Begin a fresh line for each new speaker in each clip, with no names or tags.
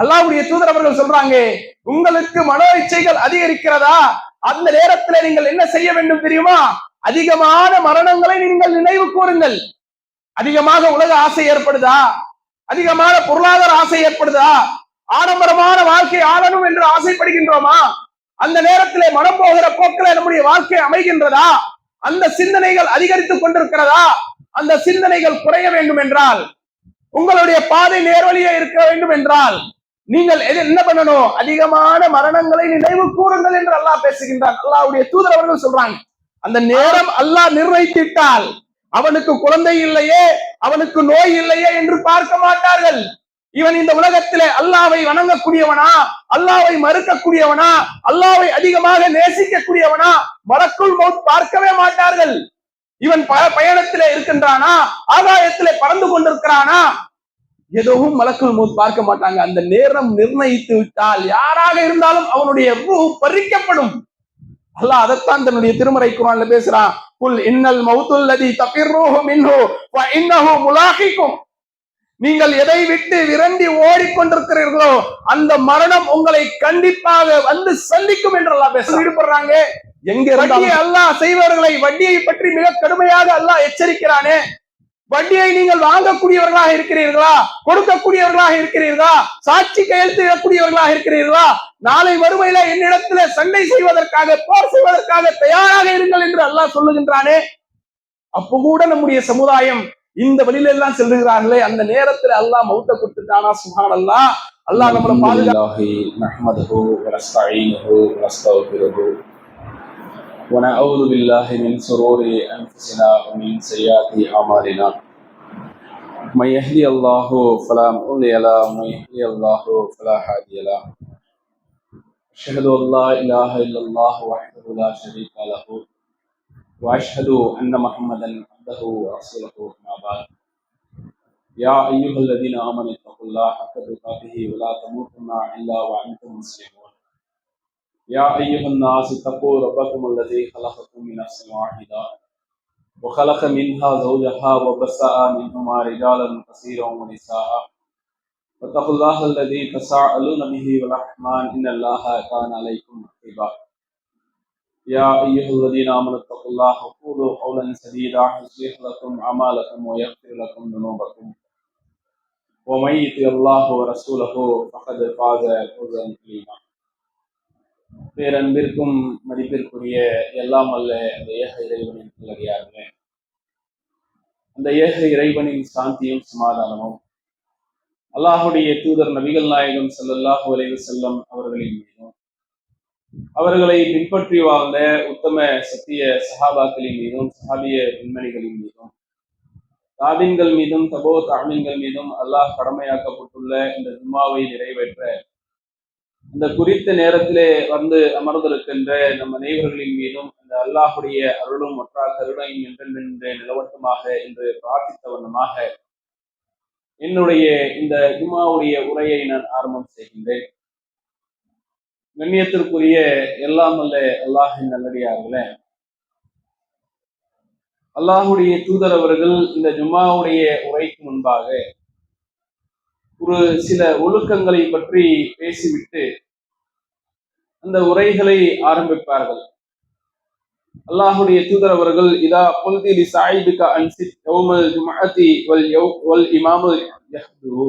அல்லாவுடைய தூதர் அவர்கள் சொல்றாங்க உங்களுக்கு மனோ இச்சைகள் அதிகரிக்கிறதா? அந்த நேரத்துல நீங்கள் என்ன செய்ய வேண்டும் தெரியுமா? அதிகமான மரணங்களை நீங்கள் நினைவு கூறுங்கள். அதிகமாக உலக ஆசை ஏற்படுதா? அதிகமான பொருளாதார ஆசை ஏற்படுதா? ஆடம்பரமான வாழ்க்கை ஆளணும் என்று ஆசைப்படுகின்றோமா? அந்த நேரத்திலே மனம் போகிற போக்கில நம்முடைய வாழ்க்கை அமைகின்றதா? அந்த சிந்தனைகள் அதிகரித்துக் கொண்டிருக்கிறதா? அந்த சிந்தனைகள் குறைய வேண்டும் என்றால் உங்களுடைய பாதை நேர்வழியே இருக்க வேண்டும் என்றால் நீங்கள் என்ன பண்ணணும்? அதிகமான மரணங்களை நினைவு கூறுங்கள் என்று அல்லாஹ் பேசுகின்றான். அல்லாவுடைய தூதர் அவர்கள் சொல்றாங்க. அந்த நேரம் அல்லாஹ் நிர்ணயித்திட்டால் அவனுக்கு குழந்தை இல்லையே அவனுக்கு நோய் இல்லையே என்று பார்க்க மாட்டார்கள். இவன் இந்த உலகத்திலே அல்லாவை வணங்கக்கூடியவனா அல்லாவை மறுக்கக்கூடியவனா அல்லாவை அதிகமாக நேசிக்கக்கூடியவனா மலக்குள் மவுத் பார்க்கவே மாட்டார்கள். இவன் ப- பயணத்திலே இருக்கின்றானா ஆகாயத்திலே பறந்து கொண்டிருக்கிறானா எதுவும் மலக்குள் மௌத் பார்க்க மாட்டாங்க. அந்த நேரம் நிர்ணயித்து விட்டால் யாராக இருந்தாலும் அவனுடைய ரூஹ் பறிக்கப்படும். அல்லாஹ் அதைத்தான் தன்னுடைய திருமறை குரான்ல பேசுறான். குல் இன்னல் மௌத்துல் லதி தஃபிர்ரூஹு மின்ஹு வ இன்னஹு முலாஹிக்கும் நீங்கள் எதை விட்டு விரண்டி ஓடிக்கொண்டிருக்கிறீர்களோ அந்த மரணம் உங்களை கண்டிப்பாக வந்து சந்திக்கும் என்று அல்லாஹ் பேச ஈடுபடுறாங்க எங்க வட்டியை அல்லாஹ் செய்வர்களை வட்டியை பற்றி மிக கடுமையாக அல்லாஹ் எச்சரிக்கிறானே. வண்டியை நீங்கள் வாங்கக்கூடியவர்களாக இருக்கிறீர்களா? கொடுக்கக்கூடியவர்களாக இருக்கிறீர்களா? சாட்சி கையெழுத்திடக்கூடியவர்களாக இருக்கிறீர்களா? நாளை வறுமையில என்னிடத்துல சண்டை செய்வதற்காக போர் செய்வதற்காக தயாராக இருங்கள் என்று அல்லாஹ் சொல்லுகின்றானே. அப்போ கூட நம்முடைய சமுதாயம் இந்த வழியில எல்லாம் செல்லுகிறார்களே அந்த நேரத்துல அல்லாஹ் மௌத்த கொடுத்துட்டானா? சுகான் அல்லாஹ் அல்லாஹ் நம்மளை
பாதுகாப்பு ونعوذ بالله من شرور أنفسنا ومن سيئات أعمالنا. من يهدي الله فلا مضل له ومن يهدي الله فلا هادي له. أشهد أن لا إله إلا الله وحده لا شريك له وأشهد أن محمدا عبده ورسوله أما بعد. يا أيها الذين آمنوا اتقوا الله حق تقاته ولا تموتن إلا وأنتم مسلمون. يا أيها الناس اتقوا ربكم الذي خلقكم من نفس واحدة وخلق منها زوجها وبث منهما رجالا كثيرا ونساء. واتقوا الله الذي تساءلون به والرحمن إن الله كان عليكم رقيبا. يا أيها الذين آمنوا اتقوا الله وقولوا قولا سديدا يصلح لكم أعمالكم ويغفر لكم ذنوبكم. ومن يطع الله ورسوله فقد فاز فوزا عظيما. பேரன்பிற்கும் மதிப்பிற்குரிய எல்லாம் அல்ல அந்த ஏக இறைவனின் பிள்ளையார்களே அந்த ஏக இறைவனின் சாந்தியும் சமாதானமும் அல்லாஹுடைய தூதர் நபிகள் நாயகம் செல்லல்லாஹு அலைஹி செல்லும் அவர்களின் மீதும் அவர்களை பின்பற்றி வாழ்ந்த உத்தம சத்திய சஹாபாக்களின் மீதும் சஹாபிய பெண்மணிகளின் மீதும் தாபின்கள் மீதும் தபோ தாமின்கள் மீதும் அல்லாஹ் கடமையாக்கப்பட்டுள்ள இந்த ஜும்மாவை நிறைவேற்ற இந்த குறித்த நேரத்திலே வந்து அமர்ந்திருக்கின்ற நம் அனைவர்களின் மீதும் இந்த அல்லாஹுடைய அருளும் ஒற்றாக கருணையும் என்றென்று நிலவட்டுமாக என்று பிரார்த்தித்த வண்ணமாக என்னுடைய இந்த ஜும்மாவுடைய உரையை நான் ஆரம்பம் செய்கின்றேன். கண்ணியத்திற்குரிய எல்லாம் அல்ல அல்லாஹின் நல்லடியார்களே அல்லாஹுடைய தூதர் அவர்கள் இந்த ஜும்மாவுடைய உரைக்கு முன்பாக ஒரு சில ஒழுக்கங்களை பற்றி பேசிவிட்டு அந்த உரைகளை ஆரம்பிப்பார்கள். அல்லாஹுடைய தூதர் அவர்கள் இதா குல்தி லி சாயிபிக அன்சித் யௌமல் ஜும்அத்தி வல் யௌ வல் இமாமு யஹ்து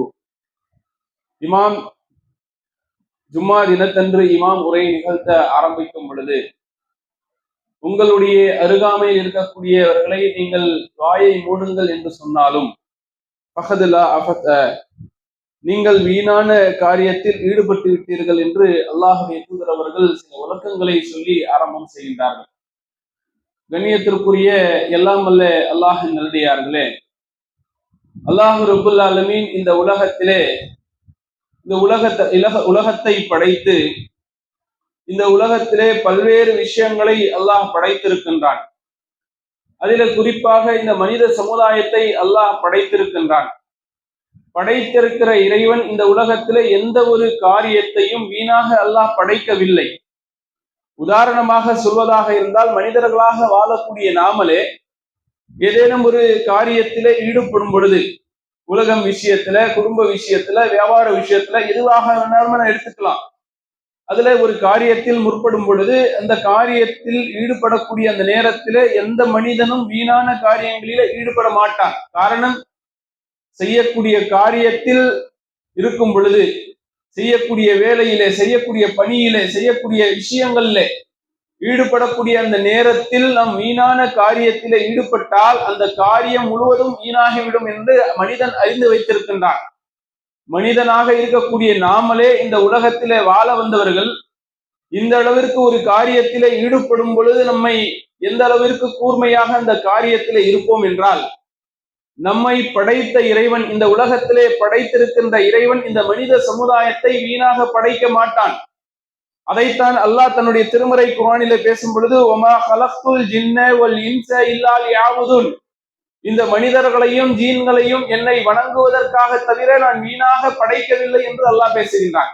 இமாம் ஜும்மா தினத்தன்று இமாம் உரை நிகழ்த்த ஆரம்பிக்கும் பொழுது உங்களுடைய அருகாமையில் இருக்கக்கூடியவர்களை நீங்கள் வாயை மூடுங்கள் என்று சொன்னாலும் பகதுலா அஃபத் நீங்கள் வீணான காரியத்தில் ஈடுபட்டு விட்டீர்கள் என்று அல்லாஹுடைய தூதர் அவர்கள் சில விளக்கங்களை சொல்லி ஆரம்பம் செய்கின்றார்கள். கண்ணியத்திற்குரிய எல்லாம் அல்ல அல்லாஹ் நல்லடியார்களே அல்லாஹு ரபுல் ஆலமீன் இந்த உலகத்திலே இந்த உலகத்தை இலக உலகத்தை படைத்து இந்த உலகத்திலே பல்வேறு விஷயங்களை அல்லாஹ் படைத்திருக்கின்றான். அதில குறிப்பாக இந்த மனித சமுதாயத்தை அல்லாஹ் படைத்திருக்கின்றான். படைத்திருக்கிற இறைவன் இந்த உலகத்திலே எந்த ஒரு காரியத்தையும் வீணாக அல்லாஹ் படைக்கவில்லை. உதாரணமாக சொல்வதாக இருந்தால் மனிதர்களாக வாழக்கூடிய நாமளே ஏதேனும் ஒரு காரியத்திலே ஈடுபடும் பொழுது
உலகம் விஷயத்துல குடும்ப விஷயத்துல வியாபார விஷயத்துல எதுவாக வேணாலும் நான் எடுத்துக்கலாம். அதுல ஒரு காரியத்தில் முற்படும் பொழுது அந்த காரியத்தில் ஈடுபடக்கூடிய அந்த நேரத்தில எந்த மனிதனும் வீணான காரியங்களில ஈடுபட மாட்டான். காரணம் செய்யக்கூடிய காரியத்தில் இருக்கும் பொழுது செய்யக்கூடிய வேலையிலே செய்யக்கூடிய பணியிலே செய்யக்கூடிய விஷயங்கள்ல ஈடுபடக்கூடிய அந்த நேரத்தில் நாம் வீணான காரியத்திலே ஈடுபட்டால் அந்த காரியம் முழுவதும் வீணாகிவிடும் என்று மனிதன் அறிந்து வைத்திருக்கின்றான். மனிதனாக இருக்கக்கூடிய நாமளே இந்த உலகத்திலே வாழ வந்தவர்கள் இந்த அளவிற்கு ஒரு காரியத்திலே ஈடுபடும் பொழுது நம்மை எந்த அளவிற்கு கூர்மையாக அந்த காரியத்திலே இருப்போம் என்றால் நம்மை படைத்த இறைவன் இந்த உலகத்திலே படைத்திருக்கின்ற இறைவன் இந்த மனித சமுதாயத்தை வீணாக படைக்க மாட்டான். அதைத்தான் அல்லாஹ் தன்னுடைய திருமறை குரானிலே பேசும் பொழுது ஒமா ஹலஃபுல் ஜின்ன வல் இன்ச இல்லால் யாவுதுன் இந்த மனிதர்களையும் ஜீன்களையும் என்னை வணங்குவதற்காக தவிர நான் வீணாக படைக்கவில்லை என்று அல்லாஹ் பேசுகின்றான்.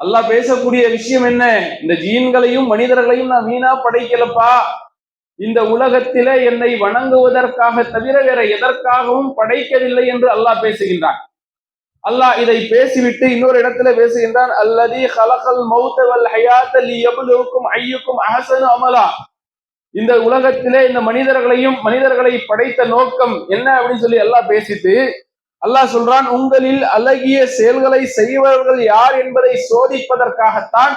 அல்லாஹ் பேசக்கூடிய விஷயம் என்ன? இந்த ஜீன்களையும் மனிதர்களையும் நான் வீணா படைக்கலப்பா? இந்த உலகத்திலே என்னை வணங்குவதற்காக தவிர வேற எதற்காகவும் படைக்கவில்லை என்று அல்லாஹ் பேசுகின்றான். அல்லாஹ் இதை பேசிவிட்டு இன்னொரு இடத்துல பேசுகின்றான் அல்லதி ஹலகல் மௌத்தவல் வல் எவ்வளவுக்கும் ஐயுக்கும் அஹசனு அமலா. இந்த உலகத்திலே இந்த மனிதர்களையும் மனிதர்களை படைத்த நோக்கம் என்ன அப்படின்னு சொல்லி எல்லாம் பேசிட்டு அல்லாஹ் சொல்றான் உங்களில் அழகிய செயல்களை செய்வர்கள் யார் என்பதை சோதிப்பதற்காகத்தான்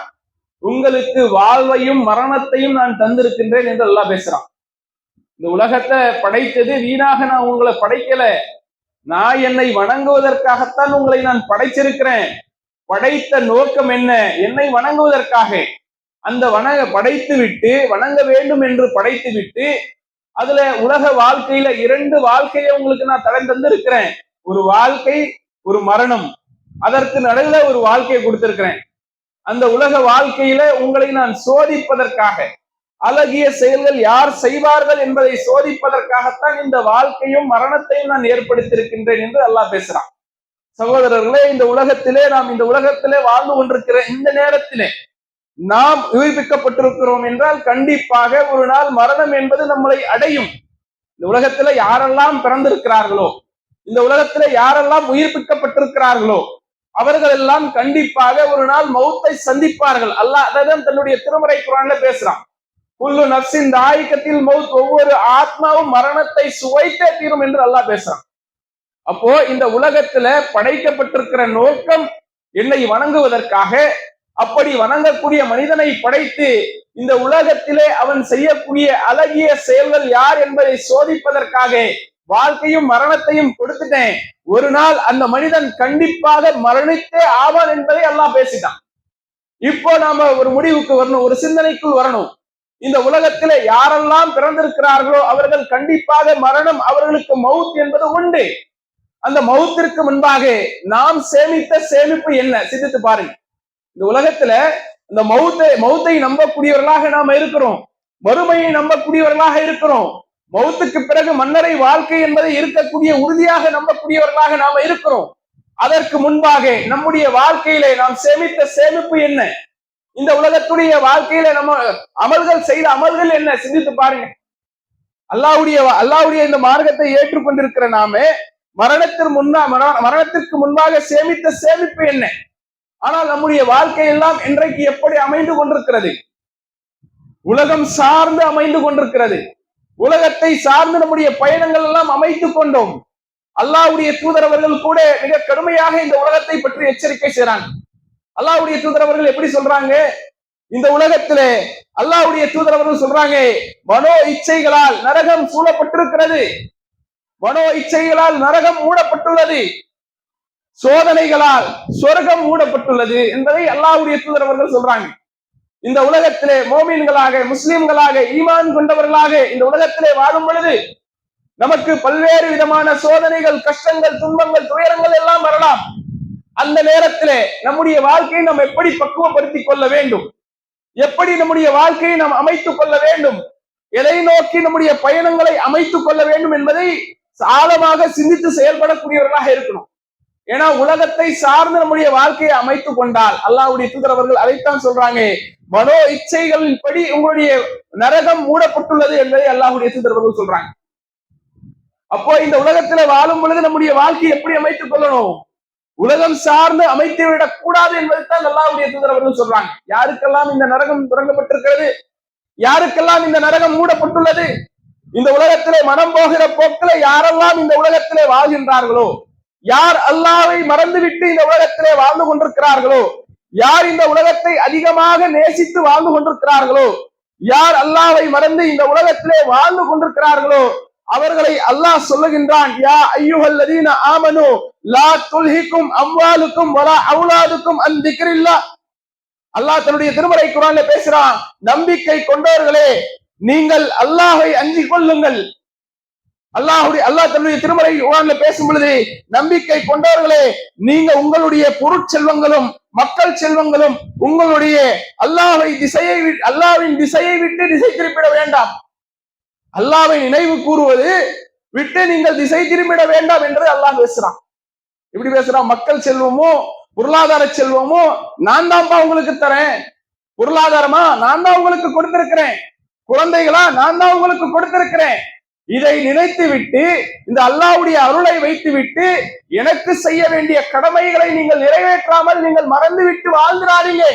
உங்களுக்கு வாழ்வையும் மரணத்தையும் நான் தந்திருக்கின்றேன் என்று எல்லாம் பேசுறான். இந்த உலகத்தை படைத்தது வீணாக நான் உங்களை படைக்கல. நான் என்னை வணங்குவதற்காகத்தான் உங்களை நான் படைச்சிருக்கிறேன் படைத்த நோக்கம் என்ன? என்னை வணங்குவதற்காக. அந்த வணங்க படைத்து விட்டு வணங்க வேண்டும் என்று படைத்து விட்டு அதுல உலக வாழ்க்கையில இரண்டு வாழ்க்கையை உங்களுக்கு நான் தடை தந்திருக்கிறேன். ஒரு வாழ்க்கை ஒரு மரணம். அதற்கு நடுவில் ஒரு வாழ்க்கையை கொடுத்திருக்கிறேன். அந்த உலக வாழ்க்கையில உங்களை நான் சோதிப்பதற்காக அழகிய செயல்கள் யார் செய்வார்கள் என்பதை சோதிப்பதற்காகத்தான் இந்த வாழ்க்கையும் மரணத்தையும் நான் ஏற்படுத்தியிருக்கின்றேன் என்று அல்லாஹ் பேசுறான். சகோதரர்களே இந்த உலகத்திலே நாம் இந்த உலகத்திலே வாழ்ந்து கொண்டிருக்கிற இந்த நேரத்திலே நாம் உயிர்ப்பிக்கப்பட்டிருக்கிறோம் என்றால் கண்டிப்பாக ஒரு நாள் மரணம் என்பது நம்மளை அடையும். இந்த உலகத்துல யாரெல்லாம் பிறந்திருக்கிறார்களோ இந்த உலகத்துல யாரெல்லாம் உயிர்ப்பிக்கப்பட்டிருக்கிறார்களோ அவர்கள் எல்லாம் கண்டிப்பாக ஒரு நாள் மௌத்தை சந்திப்பார்கள். அல்லாஹ் அதான் தன்னுடைய திருமறை குரான்ல பேசுறான். புல்லு நப்சின் தாயக்கத்தில் மவுத் ஒவ்வொரு ஆத்மாவும் மரணத்தை சுவைத்தே தீரும் என்று அல்லாஹ் பேசுறான். அப்போ இந்த உலகத்துல படைக்கப்பட்டிருக்கிற நோக்கம் என்னை வணங்குவதற்காக அப்படி வணங்கக்கூடிய மனிதனை படைத்து இந்த உலகத்திலே அவன் செய்யக்கூடிய அழகிய செயல்கள் யார் என்பதை சோதிப்பதற்காக வாழ்க்கையும் மரணத்தையும் கொடுத்துட்டேன். ஒரு நாள் அந்த மனிதன் கண்டிப்பாக மரணித்தே ஆவான் என்பதை எல்லாம் பேசிட்டான். இப்போ நாம ஒரு முடிவுக்கு வரணும் ஒரு சிந்தனைக்குள் வரணும். இந்த உலகத்தில யாரெல்லாம் பிறந்திருக்கிறார்களோ அவர்கள் கண்டிப்பாக மரணம் அவர்களுக்கு மவுத் என்பது உண்டு. அந்த மவுத்திற்கு முன்பாக நாம் சேமித்த சேமிப்பு என்ன? சிந்தித்து பாருங்க. இந்த உலகத்துல இந்த மௌத்தை மௌத்தை நம்பக்கூடியவர்களாக நாம இருக்கிறோம். மறுமையை நம்பக்கூடியவர்களாக இருக்கிறோம். மௌத்துக்கு பிறகு மன்னரை வாழ்க்கை என்பதை இருக்கக்கூடிய உறுதியாக நம்பக்கூடியவர்களாக நாம இருக்கிறோம். அதற்கு முன்பாக நம்முடைய வாழ்க்கையிலே நாம் சேமித்த சேமிப்பு என்ன? இந்த உலகத்துடைய வாழ்க்கையில நம்ம அமல்கள் செய்த அமல்கள் என்ன? சிந்தித்து பாருங்க. அல்லாவுடைய அல்லாவுடைய இந்த மார்க்கத்தை ஏற்றுக்கொண்டிருக்கிற நாம மரணத்திற்கு முன்னா மரணத்திற்கு முன்பாக சேமித்த சேமிப்பு என்ன? ஆனால் நம்முடைய வாழ்க்கை எல்லாம் இன்றைக்கு எப்படி அமைந்து கொண்டிருக்கிறது? உலகம் சார்ந்து அமைந்து கொண்டிருக்கிறது. உலகத்தை சார்ந்து நம்முடைய பயணங்கள் எல்லாம் அமைத்துக் கொண்டோம். அல்லாவுடைய தூதரவர்கள் கூட மிக கடுமையாக இந்த உலகத்தை பற்றி எச்சரிக்கை செய்றாங்க. அல்லாவுடைய தூதரவர்கள் எப்படி சொல்றாங்க? இந்த உலகத்திலே அல்லாஹ்வுடைய தூதரவர்கள் சொல்றாங்க மனோ இச்சைகளால் நரகம் சூழப்பட்டிருக்கிறது. மனோ இச்சைகளால் நரகம் மூடப்பட்டுள்ளது. சோதனைகளால் சொர்க்கம் மூடப்பட்டுள்ளது என்பதை அல்லாவுடைய தூதரவர்கள் சொல்றாங்க. இந்த உலகத்திலே மோமீன்களாக முஸ்லிம்களாக ஈமான் கொண்டவர்களாக இந்த உலகத்திலே வாழும் பொழுது நமக்கு பல்வேறு விதமான சோதனைகள் கஷ்டங்கள் துன்பங்கள் துயரங்கள் எல்லாம் வரலாம். அந்த நேரத்திலே நம்முடைய வாழ்க்கையை நாம் எப்படி பக்குவப்படுத்திக் கொள்ள வேண்டும்? எப்படி நம்முடைய வாழ்க்கையை நாம் அமைத்துக் கொள்ள வேண்டும்? எதை நோக்கி நம்முடைய பயணங்களை அமைத்துக் கொள்ள வேண்டும் என்பதை ஆழமாக சிந்தித்து செயல்படக்கூடியவர்களாக இருக்கணும். ஏன்னா உலகத்தை சார்ந்து நம்முடைய வாழ்க்கையை அமைத்துக் கொண்டால் அல்லாவுடைய தூதரவர்கள் அதைத்தான் சொல்றாங்க. மனோ இச்சைகளின் படி உங்களுடைய நரகம் மூடப்பட்டுள்ளது என்பதை அல்லாஹுடைய தூதரவர்கள் சொல்றாங்க. அப்போ இந்த உலகத்துல வாழும் பொழுது நம்முடைய வாழ்க்கையை எப்படி அமைத்துக் கொள்ளணும்? உலகம் சார்ந்து அமைத்து விடக் கூடாது என்பதுதான் அல்லாவுடைய தூதரவர்கள் சொல்றாங்க. யாருக்கெல்லாம் இந்த நரகம் தொடங்கப்பட்டிருக்கிறது? யாருக்கெல்லாம் இந்த நரகம் மூடப்பட்டுள்ளது? இந்த உலகத்திலே மனம் போகிற போக்கில யாரெல்லாம் இந்த உலகத்திலே வாழ்கின்றார்களோ? யார் அல்லாவை மறந்துவிட்டு இந்த உலகத்திலே வாழ்ந்து கொண்டிருக்கிறார்களோ? யார் இந்த உலகத்தை அதிகமாக நேசித்து வாழ்ந்து கொண்டிருக்கிறார்களோ? யார் அல்லாவை மறந்து இந்த உலகத்திலே வாழ்ந்து கொண்டிருக்கிறார்களோ? அவர்களை அல்லாஹ் சொல்லுகின்றான் யா ஐயுஹல்லதீன ஆமனு லா துல்ஹிக்கும் அம்வாலுக்கும் வலா அவுலாதுக்கும் அன் திக்ரில்லா அல்லாஹ் தன்னுடைய திருமறை குரான்ல பேசுறான் நம்பிக்கை கொண்டவர்களே நீங்கள் அல்லாஹை அஞ்சிக் கொள்ளுங்கள். அல்லாஹுடைய அல்லாஹ் தன்னுடைய திருமறை குரான்ல பேசும் பொழுது நம்பிக்கை கொண்டவர்களே நீங்க உங்களுடைய பொருட்செல்வங்களும் மக்கள் செல்வங்களும் உங்களுடைய அல்லாஹை திசையை அல்லாவின் திசையை விட்டு திசை திருப்பிட வேண்டாம். அல்லாவை நினைவு கூறுவது விட்டு நீங்கள் திசை திரும்பிட வேண்டாம் என்று அல்லாஹ் பேசுறான். எப்படி பேசுறான்? மக்கள் செல்வமோ பொருளாதார செல்வமோ நான் தான்ப்பா உங்களுக்கு தரேன். பொருளாதாரமா? நான் தான் உங்களுக்கு கொடுத்திருக்கிறேன். குழந்தைகளா? நான் தான் உங்களுக்கு கொடுத்திருக்கிறேன். இதை நினைத்து விட்டு இந்த அல்லாஹ்வுடைய அருளை வைத்து விட்டு எனக்கு செய்ய வேண்டிய கடமைகளை நீங்கள் நிறைவேற்றாமல் நீங்கள் மறந்துவிட்டு வாழ்ந்துடாதீங்க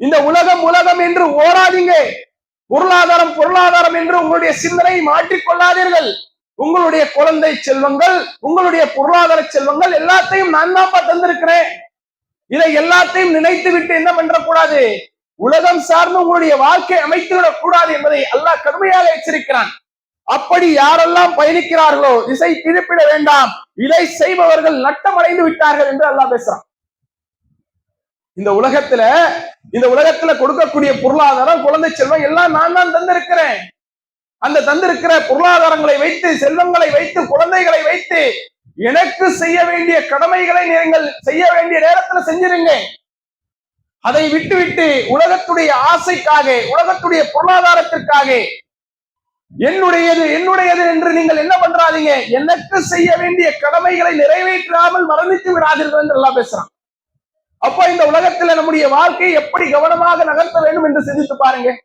இந்த உலகம் உலகம் என்று ஓடாதீங்க பொருளாதாரம் பொருளாதாரம் என்று உங்களுடைய சிந்தனையை மாற்றிக்கொள்ளாதீர்கள். உங்களுடைய குழந்தை செல்வங்கள் உங்களுடைய பொருளாதார செல்வங்கள் எல்லாத்தையும் நான் தான்ப்பா தந்திருக்கிறேன். இதை எல்லாத்தையும் நினைத்து விட்டு என்ன பண்றக்கூடாது உலகம் சார்ந்து உங்களுடைய வாழ்க்கை அமைத்து விடக் கூடாது என்பதை அல்லாஹ் கடுமையாக எச்சரிக்கிறான். அப்படி யாரெல்லாம் பயணிக்கிறார்களோ திசை திருப்பிட வேண்டாம். இதை செய்பவர்கள் நட்டமடைந்து விட்டார்கள் என்று அல்லாஹ் பேசுறான். இந்த உலகத்துல இந்த உலகத்துல கொடுக்கக்கூடிய பொருளாதாரம் குழந்தை செல்வம் எல்லாம் நான் தான் தந்திருக்கிறேன். அந்த தந்திருக்கிற பொருளாதாரங்களை வைத்து செல்வங்களை வைத்து குழந்தைகளை வைத்து எனக்கு செய்ய வேண்டிய கடமைகளை நீங்கள் செய்ய வேண்டிய நேரத்துல செஞ்சிருங்க. அதை விட்டுவிட்டு உலகத்துடைய ஆசைக்காக உலகத்துடைய பொருளாதாரத்திற்காக என்னுடையது என்னுடையது என்று நீங்கள் என்ன பண்றாதீங்க? எனக்கு செய்ய வேண்டிய கடமைகளை நிறைவேற்றாமல் மரணித்து விடாதீர்கள் என்று எல்லாம் பேசுறான். அப்ப இந்த உலகத்துல நம்முடைய வாழ்க்கையை எப்படி கவனமாக நகர்த்த வேண்டும் என்று சிந்தித்து பாருங்க.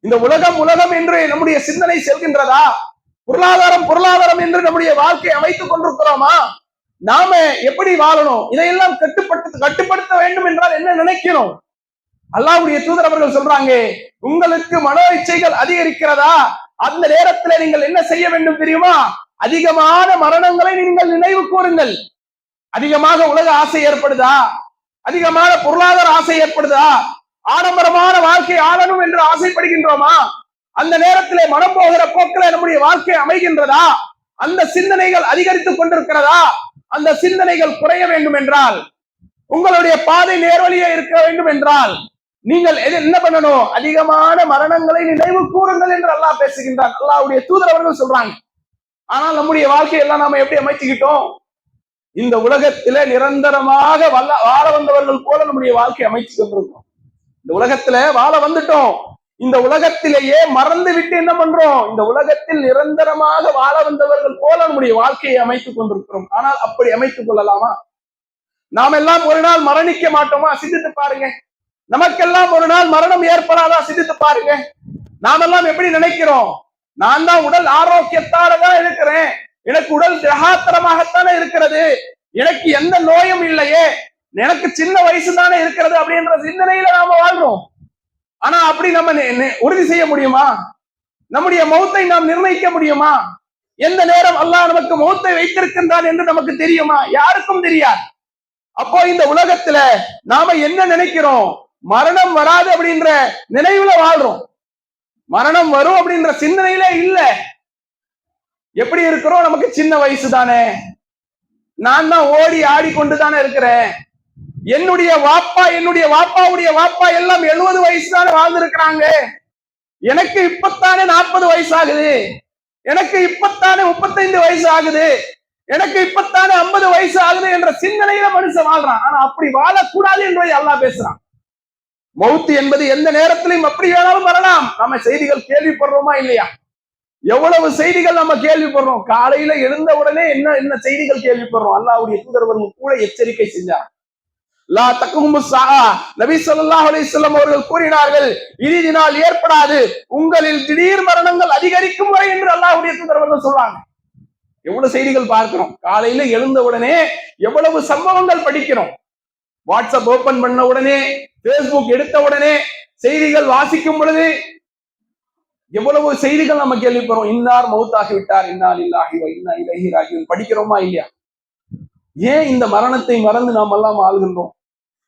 இந்த உலகம் உலகம் என்று நம்முடைய சிந்தனை செல்கின்றதா? பொருளாதாரம் பொருளாதாரம் என்று நம்முடைய வாழ்க்கையை அமைத்துக் கொண்டிருக்கிறோமா? நாம எப்படி வாழணும்? இதையெல்லாம் கட்டுப்படுத்த கட்டுப்படுத்த வேண்டும் என்றால் என்ன நினைக்கணும்? அல்லாவுடைய தூதர் அவர்கள் சொல்றாங்க உங்களுக்கு மனோ இச்சைகள் அதிகரிக்கிறதா? அந்த நேரத்துல நீங்கள் என்ன செய்ய வேண்டும் தெரியுமா? அதிகமான மரணங்களை நீங்கள் நினைவு கூறுங்கள். அதிகமாக உலக ஆசை ஏற்படுதா? அதிகமான பொருளாதார ஆசை ஏற்படுதா? ஆடம்பரமான வாழ்க்கை ஆளணும் என்று ஆசைப்படுகின்றோமா? அந்த நேரத்திலே மனம் போகிற போக்கில நம்முடைய வாழ்க்கை அமைகின்றதா? அந்த சிந்தனைகள் அதிகரித்துக் கொண்டிருக்கிறதா? அந்த சிந்தனைகள் குறைய வேண்டும் என்றால் உங்களுடைய பாதை நேர்வழியே இருக்க வேண்டும் என்றால் நீங்கள் எது என்ன பண்ணணும்? அதிகமான மரணங்களை நினைவு கூறுங்கள் என்று அல்லாஹ் பேசுகின்றான். அல்லாவுடைய தூதர் அவர்கள் சொல்றாங்க. ஆனால் நம்முடைய வாழ்க்கையெல்லாம் நாம எப்படி அமைச்சுக்கிட்டோம் இந்த உலகத்தில நிரந்தரமாக வல்ல வாழ வந்தவர்கள் போல நம்முடைய வாழ்க்கை அமைச்சு கொண்டிருக்கோம் இந்த உலகத்துல வாழ வந்துட்டோம். இந்த உலகத்திலேயே மறந்து விட்டு என்ன பண்றோம்? இந்த உலகத்தில் நிரந்தரமாக வாழ வந்தவர்கள் போல நம்முடைய வாழ்க்கையை அமைத்துக் கொண்டிருக்கிறோம். ஆனால் அப்படி அமைத்துக் கொள்ளலாமா? நாம் எல்லாம் ஒரு நாள் மரணிக்க மாட்டோமா? சிந்தித்து பாருங்க. நமக்கெல்லாம் ஒரு நாள் மரணம் ஏற்படாதா சிந்தித்து பாருங்க. நாமெல்லாம் எப்படி நினைக்கிறோம்? நான் தான் உடல் ஆரோக்கியத்தால தான் இருக்கிறேன். எனக்கு உடல் திரகாத்திரமாகத்தானே இருக்கிறது. எனக்கு எந்த நோயும் இல்லையே. எனக்கு சின்ன வயசு தானே இருக்கிறது அப்படின்ற சிந்தனையில நாம வாழ்றோம். ஆனா அப்படி நம்ம உறுதி செய்ய முடியுமா? நம்முடைய மௌத்தை நாம் நிர்ணயிக்க முடியுமா? எந்த நேரம் அல்லாஹ் நமக்கு மௌத்தை வைத்திருக்கின்றான் என்று நமக்கு தெரியுமா? யாருக்கும் தெரியாது. அப்போ இந்த உலகத்துல நாம என்ன நினைக்கிறோம்? மரணம் வராது அப்படின்ற நினைவுல வாழ்றோம். மரணம் வரும் அப்படின்ற சிந்தனையிலே இல்ல. எப்படி இருக்கிறோம்? நமக்கு சின்ன வயசு தானே. நான் தான் ஓடி ஆடிக்கொண்டு தானே இருக்கிறேன். என்னுடைய வாப்பா என்னுடைய வாப்பாவுடைய வாப்பா எல்லாம் எழுபது வயசு தானே வாழ்ந்திருக்கிறாங்க. எனக்கு இப்பத்தானே நாற்பது வயசு ஆகுது எனக்கு இப்பத்தானே முப்பத்தைந்து வயசு ஆகுது எனக்கு இப்பத்தானே ஐம்பது வயசு ஆகுது என்ற சிந்தனையில மனுஷன் வாழ்றான். ஆனா அப்படி வாழக்கூடாது என்பதை அல்லாஹ் பேசுறான். மௌத்து என்பது எந்த நேரத்திலும் அப்படி வேணாலும் வரலாம். நம்ம செய்திகள் கேள்விப்படுறோமா இல்லையா? எவ்வளவு செய்திகள் நம்ம கேள்விப்படுறோம்? காலையில எழுந்த உடனே என்ன என்ன செய்திகள் கேள்விப்படுறோம்? அல்லாவுடைய தூதரவர்கள் கூட எச்சரிக்கை செஞ்சார். லா தக்குமும் நபி ஸல்லல்லாஹு அலைஹி அவர்கள் கூறினார்கள் இறுதி நாள் ஏற்படாது. உங்களில் திடீர் மரணங்கள் அதிகரிக்கும் வரை என்று அல்லாவுடைய தூதரவர்கள் சொல்றாங்க. எவ்வளவு செய்திகள் பார்க்கிறோம்? காலையில எழுந்த உடனே எவ்வளவு சம்பவங்கள் படிக்கிறோம்? வாட்ஸ்அப் ஓபன் பண்ண உடனே பேஸ்புக் எடுத்த உடனே செய்திகள் வாசிக்கும் பொழுது எவ்வளவு செய்திகள் நம்ம கேள்விப்படுறோம் இன்னார் மௌத்தாகி விட்டார் இன்னால் இல்லாஹி இன்னா இலைஹி படிக்கிறோமா இல்லையா? ஏன் இந்த மரணத்தை மறந்து நாம் எல்லாம் ஆளுகின்றோம்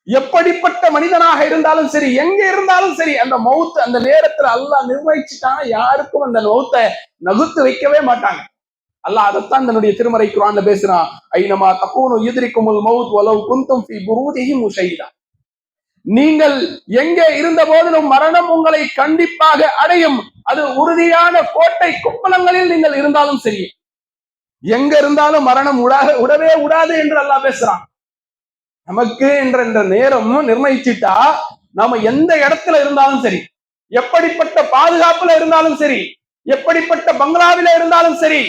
எப்படிப்பட்ட மனிதனாக இருந்தாலும் சரி எங்க இருந்தாலும் சரி அந்த மௌத்து அந்த நேரத்துல அல்லாஹ் நிர்வகிச்சுட்டான் யாருக்கும் அந்த மௌத்தை நகுத்து வைக்கவே மாட்டாங்க. அல்லாஹ் அதைத்தான் தன்னுடைய திருமறை குரான்ல பேசுறான். ஐநமா தப்போனு எதிரிக்கும் மௌத் வலவு குந்தும் ஃபி புரூதிஹி முஷைதான் நீங்கள் எங்கே இருந்த போதிலும் மரணம் உங்களை கண்டிப்பாக அடையும். அது உறுதியான கோட்டை குப்பலங்களில் நீங்கள் இருந்தாலும் சரி. எங்க இருந்தாலும் மரணம் உடாக உடவே உடாது என்று அல்லாஹ் பேசுறான். நமக்கு என்ற இந்த நேரம் நிர்ணயிச்சிட்டா நாம எந்த இடத்துல இருந்தாலும் சரி. எப்படிப்பட்ட பாதுகாப்புல இருந்தாலும் சரி எப்படிப்பட்ட பங்களாவில இருந்தாலும் சரி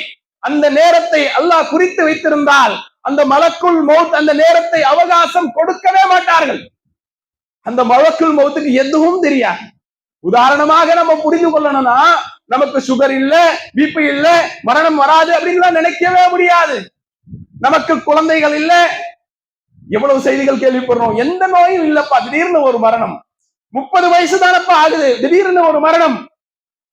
அந்த நேரத்தை அல்லாஹ் குறித்து வைத்திருந்தால் அந்த மலக்குள் மௌத் அந்த நேரத்தை அவகாசம் கொடுக்கவே மாட்டார்கள். அந்த மலக்குள் மௌத்துக்கு எதுவும் தெரியாது. உதாரணமாக நம்ம புரிந்து கொள்ளணும்னா நமக்கு சுகர் இல்ல பிபி இல்ல மரணம் வராது அப்படின்னு நினைக்கவே முடியாது. நமக்கு குழந்தைகள் இல்ல. எவ்வளவு செய்திகள் கேள்விப்படுறோம். எந்த நோயும் இல்லப்பா. திடீர்னு ஒரு மரணம். முப்பது வயசு தானப்பா ஆகுது. திடீர்னு ஒரு மரணம்.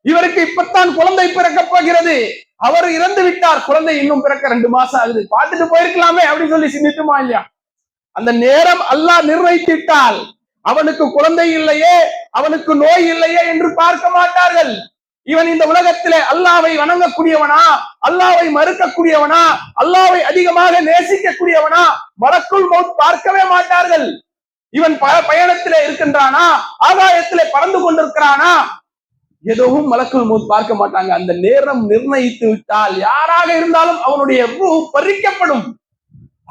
இவருக்கு இப்பத்தான் குழந்தை பிறக்கப் போகிறது. அவர் இறந்து விட்டார். குழந்தை இன்னும் பிறக்க ரெண்டு மாசம் ஆகுது. பார்த்துட்டு போயிருக்கலாமே அப்படின்னு சொல்லி சிந்தித்துமா இல்லையா? அந்த நேரம் அல்லாஹ் நிர்ணயித்திட்டால் அவனுக்கு குழந்தை இல்லையே அவனுக்கு நோய் இல்லையே என்று பார்க்க மாட்டார்கள். இவன் இந்த உலகத்திலே அல்லாவை வணங்கக்கூடியவனா அல்லாவை மறுக்கக்கூடியவனா அல்லாவை அதிகமாக நேசிக்கக்கூடியவனா மலக்குள் மௌத் பார்க்கவே மாட்டார்கள். இவன் ப பயணத்திலே இருக்கின்றானா ஆகாயத்திலே பறந்து கொண்டிருக்கிறானா? எதுவும் மலக்குள் மௌத் பார்க்க மாட்டாங்க. அந்த நேரம் நிர்ணயித்து விட்டால் யாராக இருந்தாலும் அவனுடைய ரூ பறிக்கப்படும்.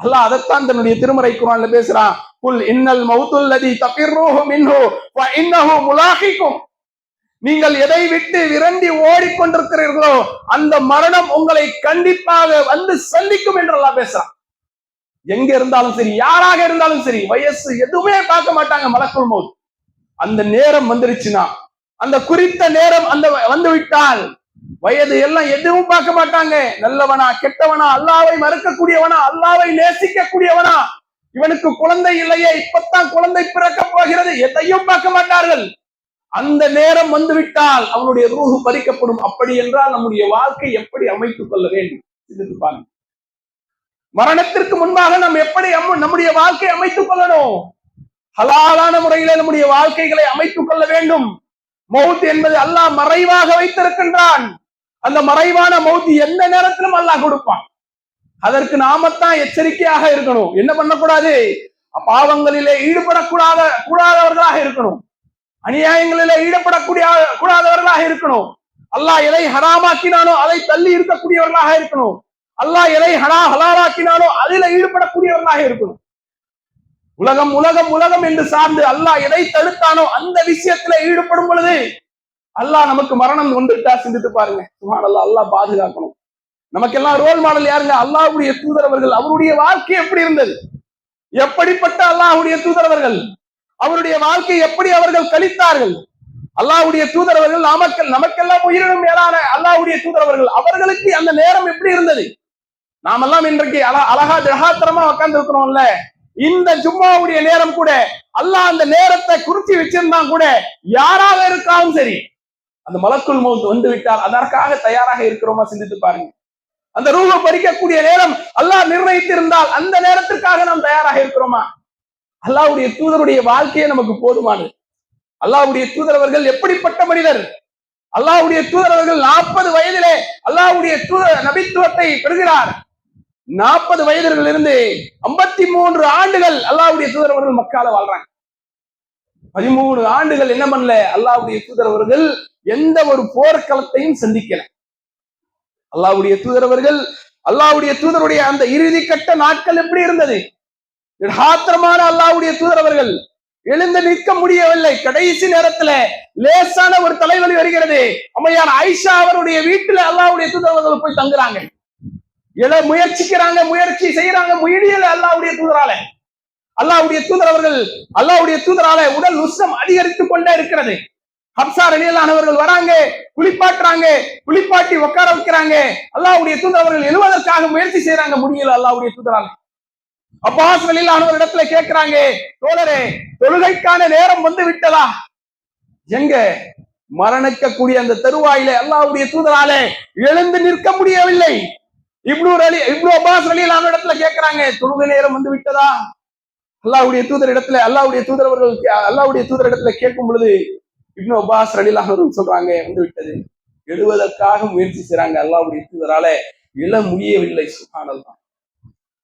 அல்லாஹ் அதைத்தான் தன்னுடைய திருமறை குரான்ல பேசுறான். குல் இன்னல் மௌத்துல்லதி தபிர்ரூஹு மின்ஹு வ இன்னஹு முலாஹிக்கும் நீங்கள் எதை விட்டு விரண்டி ஓடிக்கொண்டிருக்கிறீர்களோ அந்த மரணம் உங்களை கண்டிப்பாக வந்து சந்திக்கும் என்று எல்லாம் பேசுறான். எங்க இருந்தாலும் சரி யாராக இருந்தாலும் சரி வயசு எதுவுமே பார்க்க மாட்டாங்க மலக்குள் மௌத். அந்த நேரம் வந்துருச்சுன்னா அந்த குறித்த நேரம் அந்த வந்து விட்டால் வயது எல்லாம் எதுவும் பார்க்க மாட்டாங்க. நல்லவனா கெட்டவனா அல்லாவை மறுக்கக்கூடியவனா அல்லாவை நேசிக்கக்கூடியவனா இவனுக்கு குழந்தை இல்லையே இப்பத்தான் குழந்தை பிறக்க போகிறது. எதையும் பார்க்க மாட்டார்கள். அந்த நேரம் வந்துவிட்டால் அவனுடைய ரூஹு பறிக்கப்படும். அப்படி என்றால் நம்முடைய வாழ்க்கை எப்படி அமைத்துக் கொள்ள வேண்டும்? சிந்தித்து பாருங்க மரணத்திற்கு முன்பாக நாம் எப்படி நம்முடைய வாழ்க்கை அமைத்துக் கொள்ளணும்? ஹலாலான முறையில நம்முடைய வாழ்க்கைகளை அமைத்துக் கொள்ள வேண்டும். மௌத் என்பது அல்லாஹ் மறைவாக வைத்திருக்கின்றான். அந்த மறைவான மௌத் எந்த நேரத்திலும் அல்லாஹ் கொடுப்பான். அதற்கு நாமத்தான் எச்சரிக்கையாக இருக்கணும். என்ன பண்ணக்கூடாது? பாவங்களிலே ஈடுபடக்கூடாத கூடாதவர்களாக இருக்கணும். அநியாயங்களிலே ஈடுபடக்கூடிய கூடாதவர்களாக இருக்கணும். அல்லாஹ் எதை ஹராமாக்கினானோ அதை தள்ளி இருக்கக்கூடியவர்களாக இருக்கணும். அல்லாஹ் எதை ஹரா ஹலாலாக்கினானோ அதில ஈடுபடக்கூடியவர்களாக இருக்கணும். உலகம் உலகம் உலகம் என்று சார்ந்து அல்லாஹ் எதை தடுத்தானோ அந்த விஷயத்துல ஈடுபடும் பொழுது அல்லாஹ் நமக்கு மரணம் கொண்டுட்டா சிந்தித்து பாருங்க. சுமார் அல்லாஹ் அல்லாஹ் பாதுகாக்கணும். நமக்கெல்லாம் ரோல் மாடல் யாருங்க? அல்லாஹ்வுடைய தூதரவர்கள். அவருடைய வாழ்க்கை எப்படி இருந்தது? எப்படிப்பட்ட அல்லாஹ்வுடைய தூதரவர்கள்? அவருடைய வாழ்க்கை எப்படி அவர்கள் கழித்தார்கள்? அல்லாஹ்வுடைய தூதரவர்கள் நமக்கு நமக்கெல்லாம் உயிரினும் மேலான அல்லாஹுடைய தூதரவர்கள். அவர்களுக்கு அந்த நேரம் எப்படி இருந்தது? நாமெல்லாம் இன்றைக்கு அழகா திரகாத்திரமா உட்கார்ந்து இருக்கிறோம்ல இந்த ஜும்மாவுடைய நேரம் கூட அல்லாஹ் அந்த நேரத்தை குறிச்சி வச்சிருந்தான் கூட யாராக இருக்காலும் சரி. அந்த மலக்குள் மௌத் வந்து விட்டால் அதற்காக தயாராக இருக்கிறோமா? சிந்தித்து பாருங்க. அந்த ரூபம் பறிக்கக்கூடிய நேரம் அல்லாஹ் நிர்ணயித்திருந்தால் அந்த நேரத்திற்காக நாம் தயாராக இருக்கிறோமா? அல்லாவுடைய தூதருடைய வாழ்க்கையே நமக்கு போதுமானது. அல்லாவுடைய தூதரவர்கள் எப்படிப்பட்ட மனிதர்? அல்லாஹ்வுடைய தூதரவர்கள் நாற்பது வயதிலே அல்லாவுடைய தூதர் நபித்துவத்தை பெறுகிறார். நாற்பது வயதிலிருந்து ஐம்பத்தி மூன்று ஆண்டுகள் அல்லாவுடைய தூதரவர்கள் மக்கால வாழ்றாங்க. பதிமூணு ஆண்டுகள் என்ன பண்ணல? அல்லாவுடைய தூதரவர்கள் எந்த ஒரு போர்க்களத்தையும் சந்திக்கல. அல்லாஹ்வுடைய தூதரவர்கள் அல்லாஹ்வுடைய தூதருடைய அந்த இறுதி கட்ட நாட்கள் எப்படி இருந்தது? ஆத்திரமான அல்லாஹ்வுடைய தூதரவர்கள் எழுந்து நிற்க முடியவில்லை. கடைசி நேரத்துல லேசான ஒரு தலைவலி வருகிறது. அம்மையார் ஐஷா அவருடைய வீட்டுல அல்லாஹ்வுடைய தூதரவர்கள் போய் தங்குறாங்க. எழ முயற்சிக்கிறாங்க முயற்சி செய்யறாங்க முயலியல அல்லாஹ்வுடைய தூதரால. அல்லாஹ்வுடைய தூதர் அவர்கள் தூதரால உடல் உஷ்ணம் அதிகரித்துக் கொண்டே இருக்கிறது. ஹப்சா ரலியல்லானவர்கள் வராங்க குளிப்பாட்டுறாங்க குளிப்பாட்டி உட்கார வைக்கிறாங்க. அல்லாவுடைய தூதர் அவர்கள் எழுவதற்காக முயற்சி செய்யறாங்க முடியல அல்லாவுடைய தூதரால். அப்பாஸ் ரலியல்லானவர் இடத்துல கேட்கிறாங்க தோழரே தொழுகைக்கான நேரம் வந்து விட்டதா? எங்க? மரணிக்கக்கூடிய அந்த தருவாயில அல்லாவுடைய தூதரால எழுந்து நிற்க முடியவில்லை. இப்னு அலி இப்னு அப்பாஸ் ரலியல்லாஹு இடத்துல கேட்கிறாங்க தொழுகை நேரம் வந்து விட்டதா? அல்லாவுடைய தூதர் இடத்துல அல்லாவுடைய தூதர் அவர்கள் அல்லாவுடைய தூதர் இடத்துல கேட்கும் பொழுது இப்னு அப்பாஸ் ரலியல்லாஹு சொல்றாங்க வந்து விட்டது. எழுவதற்காக முயற்சி செய்றாங்க அல்லாவுடைய தூதரால. எழ முடியவில்லை சுப்ஹானல்லாஹ்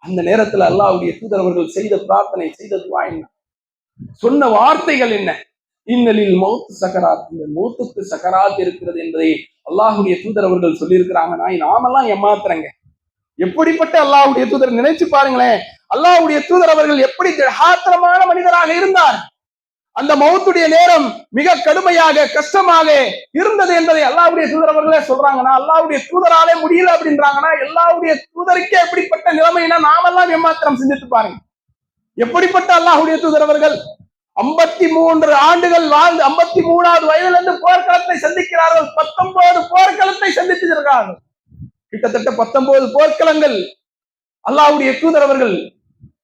அந்த நேரத்துல அல்லாவுடைய தூதர் அவர்கள் செய்த பிரார்த்தனை செய்த துவா என்ன? சொன்ன வார்த்தைகள் என்ன? இன்னலில் மௌத்து சக்கராத் இந்த மௌத்துக்கு சக்கராத் இருக்கிறது என்பதை அல்லாஹுடைய தூதர் அவர்கள் சொல்லியிருக்கிறாங்க. நான் நாமெல்லாம் ஏமாத்துறங்க. எப்படிப்பட்ட அல்லாஹுடைய தூதர் நினைச்சு பாருங்களேன். அல்லாஹுடைய தூதர் அவர்கள் எப்படி திடகாத்திரமான மனிதராக இருந்தார்? அந்த மௌத்துடைய நேரம் மிக கடுமையாக கஷ்டமாக இருந்தது என்பதை அல்லாவுடைய தூதரவர்களே சொல்றாங்கன்னா அல்லாவுடைய தூதராலே முடியல அப்படின்றாங்கன்னா எல்லாவுடைய தூதருக்கே எப்படிப்பட்ட நிலைமைனா நாமெல்லாம் ஏமாத்திரம் செஞ்சுட்டு பாருங்க. எப்படிப்பட்ட அல்லாஹுடைய தூதரவர்கள்? ஐம்பத்தி மூன்று ஆண்டுகள் வாழ்ந்து ஐம்பத்தி மூணாவது வயதுல இருந்து போர்க்களத்தை சந்திக்கிறார்கள். பத்தொன்பது போர்க்களத்தை சந்தித்திருக்கிறார்கள். கிட்டத்தட்ட பத்தொன்பது போர்க்களங்கள் அல்லாஹ்வுடைய தூதர் அவர்கள்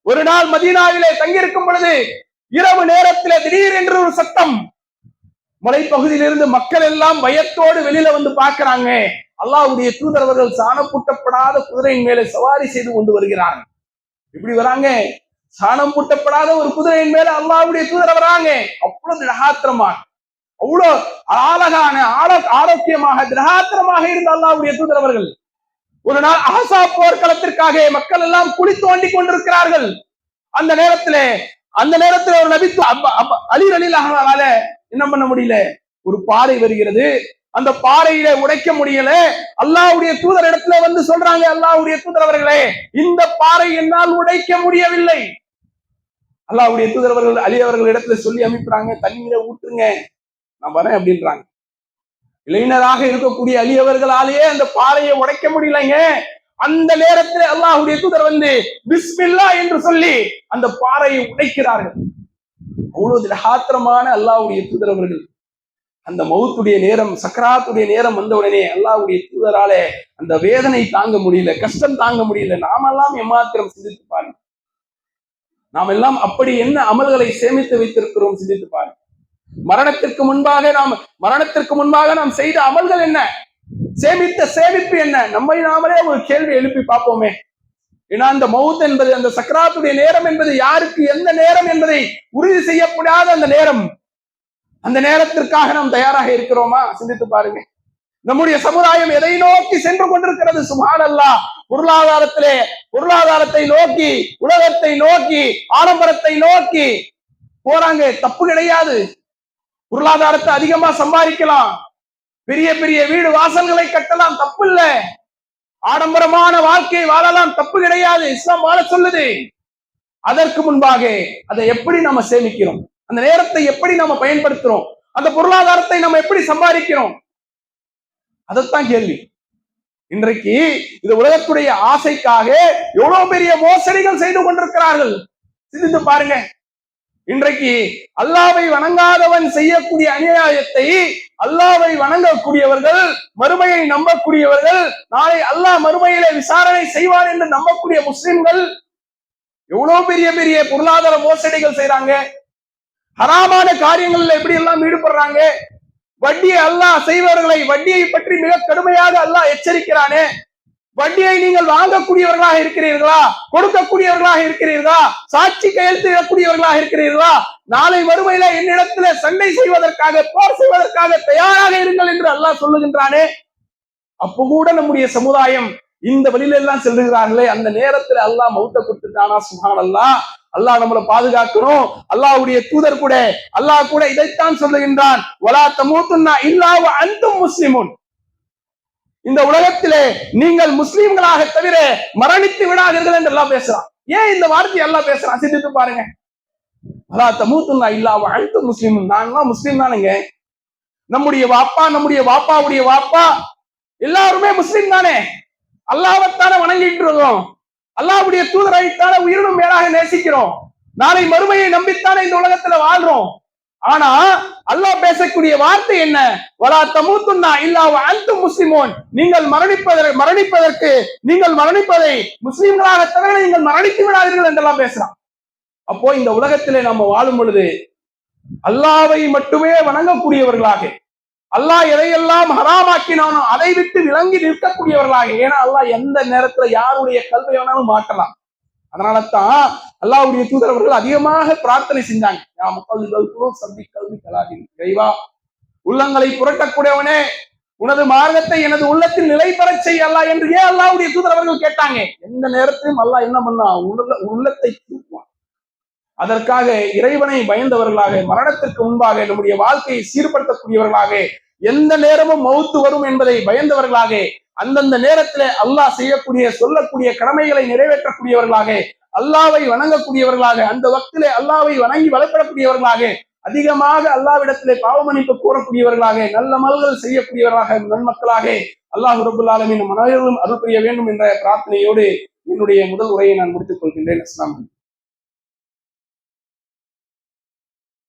ஒரு நாள் மதீனாவிலே தங்கியிருக்கும் பொழுது இரவு நேரத்திலே திடீரென்று ஒரு சத்தம். மலைப்பகுதியிலிருந்து மக்கள் எல்லாம் பயத்தோடு வெளியில வந்து பார்க்கறாங்க. அல்லாவுடைய தூதர் அவர்கள் சாணப்பூட்டப்படாத குதிரையின் மேலே சவாரி செய்து கொண்டு வருகிறார்கள் இப்படி வராங்க. சாணம் பூட்டப்படாத ஒரு குதிரையின் மேல அல்லாவுடைய தூதர் வராங்க. அவ்வளவு திரகாத்திரமா அவ்வளவு அழகான ஆரோக்கியமாக திரகாத்திரமாக இருந்த அல்லாவுடைய தூதர் அவர்கள். ஒரு நாள் அகசா போர்க்களத்திற்காக மக்கள் எல்லாம் குழி தோண்டி கொண்டிருக்கிறார்கள். அந்த நேரத்திலே அந்த நேரத்தில் ஒரு நபி அலி அலிலாக என்ன பண்ண முடியல? ஒரு பாறை வருகிறது. அந்த பாறையில உடைக்க முடியல. அல்லாவுடைய தூதர் இடத்துல வந்து சொல்றாங்க அல்லாவுடைய தூதர் அவர்களே இந்த பாறை என்னால் உடைக்க முடியவில்லை. அல்லாவுடைய தூதர் அவர்கள் அலி அவர்கள் இடத்துல சொல்லி அமைப்புறாங்க தண்ணீரை ஊற்றுங்க நான் வரேன் அப்படின்றாங்க. இளைஞராக இருக்கக்கூடிய அலி அவர்களாலேயே அந்த பாறையை உடைக்க முடியலைங்க. அந்த நேரத்தில் அல்லாஹுடைய தூதர் வந்து பிஸ்மில்லா என்று சொல்லி அந்த பாறையை உடைக்கிறார்கள். அவ்வளவு திடகாத்திரமான அல்லாஹுடைய தூதர் அவர்கள். அந்த மௌத்துடைய நேரம் சக்கராத்துடைய நேரம் வந்த உடனே அல்லாஹுடைய தூதராலே அந்த வேதனை தாங்க முடியல கஷ்டம் தாங்க முடியல. நாமெல்லாம் எம்மாத்திரம் சிந்தித்து பாருங்க. நாம் எல்லாம் அப்படி என்ன அமல்களை சேமித்து வைத்திருக்கிறோம் சிந்தித்து பாருங்க. மரணத்திற்கு முன்பாக நாம் மரணத்திற்கு முன்பாக நாம் செய்த அமல்கள் என்ன? சேமித்த சேமிப்பு என்ன? நம்மை நாமளே ஒரு கேள்வி எழுப்பி பார்ப்போமே. ஏன்னா அந்த மவுத் என்பது அந்த சக்கராத்துடைய நேரம் என்பது யாருக்கு எந்த நேரம் என்பதை உறுதி செய்யப்படாத அந்த நேரம். அந்த நேரத்திற்காக நாம் தயாராக இருக்கிறோமா? சிந்தித்து பாருங்க. நம்முடைய சமுதாயம் எதை நோக்கி சென்று கொண்டிருக்கிறது? சுமார் அல்லா பொருளாதாரத்திலே பொருளாதாரத்தை நோக்கி உலகத்தை நோக்கி ஆடம்பரத்தை நோக்கி. போறாங்க. தப்பு கிடையாது. பொருளாதாரத்தை அதிகமா சம்பாதிக்கலாம். பெரிய பெரிய வீடு வாசல்களை கட்டலாம் தப்பு இல்ல ஆடம்பரமான வாழ்க்கை வாழலாம் தப்பு கிடையாது. இஸ்லாம் வாழ சொல்லுது. அதற்கு முன்பாக அதை எப்படி நம்ம சேமிக்கிறோம்? அந்த நேரத்தை எப்படி நம்ம பயன்படுத்துறோம்? அந்த பொருளாதாரத்தை நம்ம எப்படி சம்பாதிக்கிறோம்? அதத்தான் கேள்வி. இன்றைக்கு இது உலகத்துடைய ஆசைக்காக எவ்வளவு பெரிய மோசடிகள் செய்து கொண்டிருக்கிறார்கள். சிந்தித்து பாருங்க. இன்றைக்கு அல்லாவை வணங்காதவன் செய்யக்கூடிய அநியாயத்தை அல்லாவை வணங்கக்கூடியவர்கள் மறுமையை நம்பக்கூடியவர்கள் நாளை அல்லாஹ் மறுமையிலே விசாரணை செய்வார் என்று நம்பக்கூடிய முஸ்லிம்கள் எவ்வளவு பெரிய பெரிய பொருளாதார மோசடிகள் செய்யறாங்க ஹராமான காரியங்கள்ல எப்படி எல்லாம் ஈடுபடுறாங்க? வட்டியை அல்லாஹ் செய்வர்களை வட்டியை பற்றி மிக கடுமையாக அல்லாஹ் எச்சரிக்கிறானே. வட்டியை நீங்கள் வாங்கக்கூடியவர்களாக இருக்கிறீர்களா? கொடுக்கக்கூடியவர்களாக இருக்கிறீர்களா? சாட்சி கையெழுத்திடக்கூடியவர்களாக இருக்கிறீர்களா? நாளை வருவையில என்னிடத்துல சண்டை செய்வதற்காக போர் செய்வதற்காக தயாராக இருங்கள் என்று அல்லாஹ் சொல்லுகின்றானே. அப்போ கூட நம்முடைய சமுதாயம் இந்த வழியில எல்லாம் செல்லுகிறார்களே. அந்த நேரத்துல அல்லாஹ் மௌத்த கொடுத்துட்டானா? சுகான் அல்லாஹ் அல்லாஹ் நம்மளை பாதுகாக்கணும். அல்லாஹ்வுடைய தூதர் கூட அல்லாஹ் கூட இதைத்தான் சொல்லுகின்றான். வலா தமூத்துன்னா இல்லாவ அந்தும் முஸ்லிமுன். இந்த உலகத்திலே நீங்கள் முஸ்லீம்களாக தவிர மரணித்து விடாதீர்கள் என்று எல்லாம் பேசுறான். ஏன் இந்த வார்த்தை எல்லாம் பேசுறான்? சிந்தித்து பாருங்க. வலா தமூத்துன்னா இல்லாவ அந்தும் முஸ்லீம் நாங்களாம் முஸ்லீம் தானுங்க. நம்முடைய வாப்பா நம்முடைய வாப்பாவுடைய வாப்பா எல்லாருமே முஸ்லீம் தானே. அல்லாவத்தான வணங்கிட்டு இருக்கோம். அல்லாஹ்வுடைய தூதரைத்தான உயிரினும் மேலாக நேசிக்கிறோம். நாளை மறுமையை நம்பித்தானே இந்த உலகத்துல வாழ்றோம். ஆனா அல்லாஹ் பேசக்கூடிய வார்த்தை என்ன? வலா தமுத்துன்னா இல்லாவ அந்த முஸ்லிமோன். நீங்கள் மரணிப்பதற்கு மரணிப்பதற்கு நீங்கள் மரணிப்பதை முஸ்லிம்களாக தவிர நீங்கள் மரணித்து விடாதீர்கள் என்றெல்லாம் பேசுறான். அப்போ இந்த உலகத்திலே நம்ம வாழும் பொழுது அல்லாவை மட்டுமே வணங்கக்கூடியவர்களாக அல்லாஹ் எதையெல்லாம் ஹராமாக்கினானோ அதை விட்டு விளங்கி நிற்கக்கூடியவர்களாக ஏன்னா அல்லாஹ் எந்த நேரத்துல யாருடைய கல்வி வேணாலும் மாற்றலாம். அதனால தான் தூதரவர்கள் அதிகமாக பிரார்த்தனை செஞ்சாங்க. யா முக்கல்லிகள் குலூப் கல்வி கலாதி இறைவா உள்ளங்களை புரட்டக்கூடியவனே உனது மார்க்கத்தை எனது உள்ளத்தில் நிலை பெறச் செய் என்று ஏன் அல்லாஹ்வுடைய தூதரவர்கள் கேட்டாங்க? எந்த நேரத்திலும் அல்லாஹ் என்ன பண்ணா? உள்ள உள்ளத்தை தூக்குவான். அதற்காக இறைவனை பயந்தவர்களாக மரணத்திற்கு முன்பாக நம்முடைய வாழ்க்கையை சீர்படுத்தக்கூடியவர்களாக எந்த நேரமும் மௌத்து வரும் என்பதை பயந்தவர்களாக அந்தந்த நேரத்திலே அல்லாஹ் செய்யக்கூடிய சொல்லக்கூடிய கடமைகளை நிறைவேற்றக்கூடியவர்களாக அல்லாவை வணங்கக்கூடியவர்களாக அந்த வக்திலே அல்லாவை வணங்கி வளப்படக்கூடியவர்களாக அதிகமாக அல்லாவிடத்திலே பாவமன்னிப்பு கோரக்கூடியவர்களாக நல்ல மல்கள் செய்யக்கூடியவர்களாக நன்மக்களாக அல்லாஹ் ரபுல் ஆலமின் மனதிலும் அருள் புரிய வேண்டும் என்ற பிரார்த்தனையோடு என்னுடைய முதல் உரையை நான் முடித்துக் கொள்கின்றேன். அஸ்லாம்